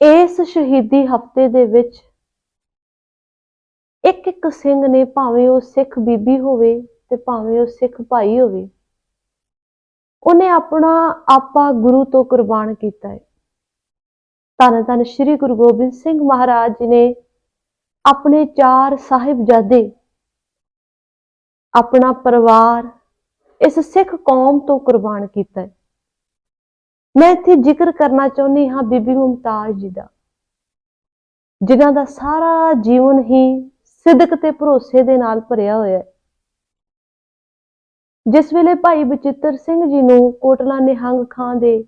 ਇਸ ਸ਼ਹੀਦੀ ਹਫ਼ਤੇ ਦੇ ਵਿੱਚ ਇੱਕ ਇੱਕ ਸਿੰਘ ਨੇ ਭਾਵੇਂ ਉਹ ਸਿੱਖ ਬੀਬੀ ਹੋਵੇ ਤੇ ਭਾਵੇਂ ਉਹ ਸਿੱਖ ਭਾਈ ਹੋਵੇ, ਉਹਨੇ ਆਪਣਾ ਆਪਾ ਗੁਰੂ ਤੋਂ ਕੁਰਬਾਨ ਕੀਤਾ ਹੈ। ਧੰਨ ਧੰਨ ਸ੍ਰੀ ਗੁਰੂ ਗੋਬਿੰਦ ਸਿੰਘ ਮਹਾਰਾਜ ਜੀ ਨੇ ਆਪਣੇ ਚਾਰ ਸਾਹਿਬਜ਼ਾਦੇ, ਆਪਣਾ ਪਰਿਵਾਰ ਇਸ ਸਿੱਖ ਕੌਮ ਤੋਂ ਕੁਰਬਾਨ ਕੀਤਾ ਹੈ। ਮੈਂ ਇੱਥੇ ਜ਼ਿਕਰ ਕਰਨਾ ਚਾਹੁੰਦੀ ਹਾਂ ਬੀਬੀ ਮੁਮਤਾਜ਼ ਜੀ ਦਾ, ਜਿਨ੍ਹਾਂ ਦਾ ਸਾਰਾ ਜੀਵਨ ਹੀ ਸਿੱਧਕ ਤੇ ਭਰੋਸੇ ਦੇ ਨਾਲ ਭਰਿਆ ਹੋਇਆ ਹੈ। ਜਿਸ ਵੇਲੇ ਭਾਈ ਬਚਿੱਤਰ ਸਿੰਘ ਜੀ ਨੂੰ ਕੋਟਲਾ ਨਿਹੰਗ ਖਾਂ ਦੇ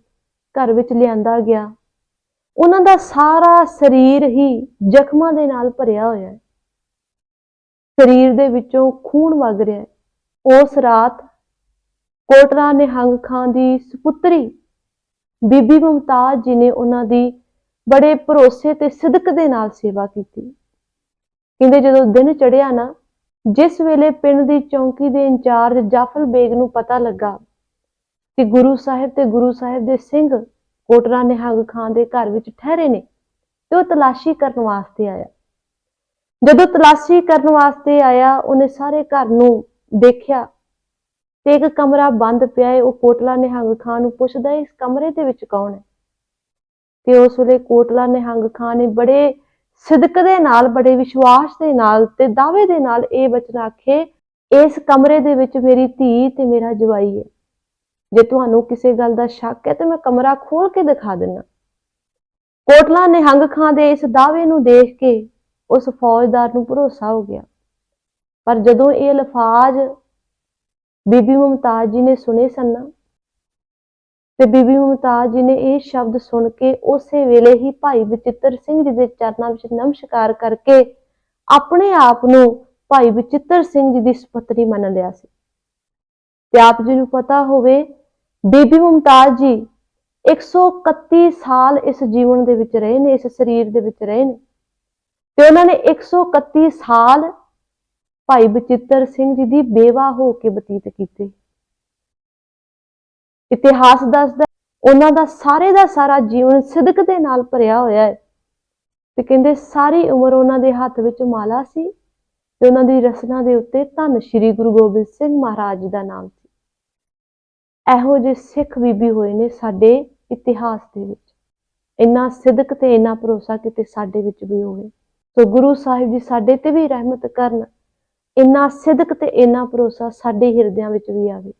ਘਰ ਵਿੱਚ ਲਿਆਂਦਾ ਗਿਆ, ਉਹਨਾਂ ਦਾ ਸਾਰਾ ਸਰੀਰ ਹੀ ਜ਼ਖਮਾਂ ਦੇ ਨਾਲ ਭਰਿਆ ਹੋਇਆ ਹੈ। ਸਰੀਰ ਦੇ ਵਿੱਚੋਂ ਖੂਨ ਵਗ ਰਿਹਾ ਹੈ। ਉਸ ਰਾਤ ਕੋਟਲਾ ਨਿਹੰਗ ਖਾਂ ਦੀ ਸੁਪੁੱਤਰੀ ਬੀਬੀ ਮੁਮਤਾਜ਼ ਜੀ ਨੇ ਉਹਨਾਂ ਦੀ ਬੜੇ ਭਰੋਸੇ ਤੇ ਸਿਦਕ ਦੇ ਨਾਲ ਸੇਵਾ ਕੀਤੀ। ਕਹਿੰਦੇ ਜਦੋਂ ਦਿਨ ਚੜਿਆ ਨਾ, ਜਿਸ ਵੇਲੇ ਪਿੰਡ ਦੀ ਚੌਂਕੀ ਦੇ ਇੰਚਾਰਜ ਜਾਫਰ ਬੇਗ ਨੂੰ ਪਤਾ ਲੱਗਾ ਕਿ ਗੁਰੂ ਸਾਹਿਬ ਤੇ ਗੁਰੂ ਸਾਹਿਬ ਦੇ ਸਿੰਘ ਕੋਟਰਾ ਨਿਹੰਗ ਖਾਨ ਦੇ ਘਰ ਵਿੱਚ ਠਹਿਰੇ ਨੇ ਤੇ ਉਹ ਤਲਾਸ਼ੀ ਕਰਨ ਵਾਸਤੇ ਆਇਆ। ਜਦੋਂ ਤਲਾਸ਼ੀ ਕਰਨ ਵਾਸਤੇ ਆਇਆ, ਉਹਨੇ ਸਾਰੇ ਘਰ ਨੂੰ ਦੇਖਿਆ ਤੇ ਇੱਕ ਕਮਰਾ ਬੰਦ ਪਿਆ ਏ, ਉਹ ਕੋਟਲਾ ਨਿਹੰਗ ਖਾਨ ਨੂੰ ਪੁੱਛਦਾ ਇਸ ਕਮਰੇ ਦੇ ਵਿੱਚ ਕੌਣ ਹੈ? ਤੇ ਉਸ ਵੇਲੇ ਕੋਟਲਾ ਨਿਹੰਗ ਖਾਨ ਨੇ ਬੜੇ ਸਿਦਕ ਦੇ ਨਾਲ, ਬੜੇ ਵਿਸ਼ਵਾਸ ਦੇ ਨਾਲ ਤੇ ਦਾਅਵੇ ਦੇ ਨਾਲ ਇਹ ਬਚਨ ਆਖੇ, ਇਸ ਕਮਰੇ ਦੇ ਵਿੱਚ ਮੇਰੀ ਧੀ ਤੇ ਮੇਰਾ ਜਵਾਈ ਹੈ ਜੇ ਤੁਹਾਨੂੰ ਕਿਸੇ ਗੱਲ ਦਾ ਸ਼ੱਕ ਹੈ ਤੇ ਮੈਂ ਕਮਰਾ ਖੋਲ ਕੇ ਦਿਖਾ ਦਿੰਨਾ ਕੋਟਲਾ ਨਿਹੰਗ ਖਾਨ ਦੇ ਇਸ ਦਾਅਵੇ ਨੂੰ ਦੇਖ ਕੇ ਉਸ ਫੌਜਦਾਰ ਨੂੰ ਭਰੋਸਾ ਹੋ ਗਿਆ। ਪਰ ਜਦੋਂ ਇਹ ਲਫਾਜ਼ ਬੀਬੀ ਮੁਮਤਾਜ਼ ਜੀ ਨੇ ਸੁਨੇ ਸਨ ਤੇ ਬੀਬੀ ਮੁਮਤਾਜ਼ ਜੀ ਨੇ ਇਹ ਸ਼ਬਦ ਸੁਣ ਕੇ ਉਸੇ ਵੇਲੇ ਹੀ ਭਾਈ ਬਚਿੱਤਰ ਸਿੰਘ ਜੀ ਦੇ ਚਰਨਾਂ ਵਿੱਚ ਨਮਸਕਾਰ ਕਰਕੇ ਆਪਣੇ ਆਪ ਨੂੰ ਭਾਈ ਬਚਿੱਤਰ ਸਿੰਘ ਜੀ ਦੀ ਸੁਪੁੱਤਰੀ ਮੰਨ ਲਿਆ ਸੀ। ਤੇ ਆਪ ਜੀ ਨੂੰ ਪਤਾ ਹੋਵੇ, ਬੀਬੀ ਮੁਮਤਾਜ਼ ਜੀ 131 ਸਾਲ ਇਸ ਜੀਵਨ ਦੇ ਵਿੱਚ ਰਹੇ ਨੇ, ਇਸ ਸਰੀਰ ਦੇ ਵਿੱਚ ਰਹੇ ਨੇ। ਤੇ ਉਹਨਾਂ ਨੇ 131 ਸਾਲ ਭਾਈ ਬਚਿੱਤਰ ਸਿੰਘ ਜੀ ਦੀ ਬੇਵਾ ਹੋ ਕੇ ਬਤੀਤ ਕੀਤੇ। ਇਤਿਹਾਸ ਦੱਸਦਾ ਉਹਨਾਂ ਦਾ ਸਾਰੇ ਦਾ ਸਾਰਾ ਜੀਵਨ ਸਿਦਕ ਦੇ ਨਾਲ ਭਰਿਆ ਹੋਇਆ ਹੈ। ਤੇ ਕਹਿੰਦੇ ਸਾਰੀ ਉਮਰ ਉਹਨਾਂ ਦੇ ਹੱਥ ਵਿੱਚ ਮਾਲਾ ਸੀ ਤੇ ਉਹਨਾਂ ਦੀ ਰਸਨਾ ਦੇ ਉੱਤੇ ਧੰਨ ਸ਼੍ਰੀ ਗੁਰੂ ਗੋਬਿੰਦ ਸਿੰਘ ਮਹਾਰਾਜ ਦਾ ਨਾਮ ਸੀ। ਇਹੋ ਜਿਹੇ ਸਿੱਖ ਬੀਬੀ ਹੋਏ ਨੇ ਸਾਡੇ ਇਤਿਹਾਸ ਦੇ ਵਿੱਚ। ਇੰਨਾ ਸਿਦਕ ਤੇ ਇੰਨਾ ਭਰੋਸਾ ਕਿਤੇ ਸਾਡੇ ਵਿੱਚ ਵੀ ਹੋਵੇ। ਸੋ ਗੁਰੂ ਸਾਹਿਬ ਜੀ ਸਾਡੇ ਤੇ ਵੀ ਰਹਿਮਤ ਕਰਨ। ਇੰਨਾ ਸਿਦਕ ਤੇ ਇੰਨਾ ਭਰੋਸਾ ਸਾਡੇ ਹਿਰਦਿਆਂ ਵਿੱਚ ਵੀ ਆਵੇ।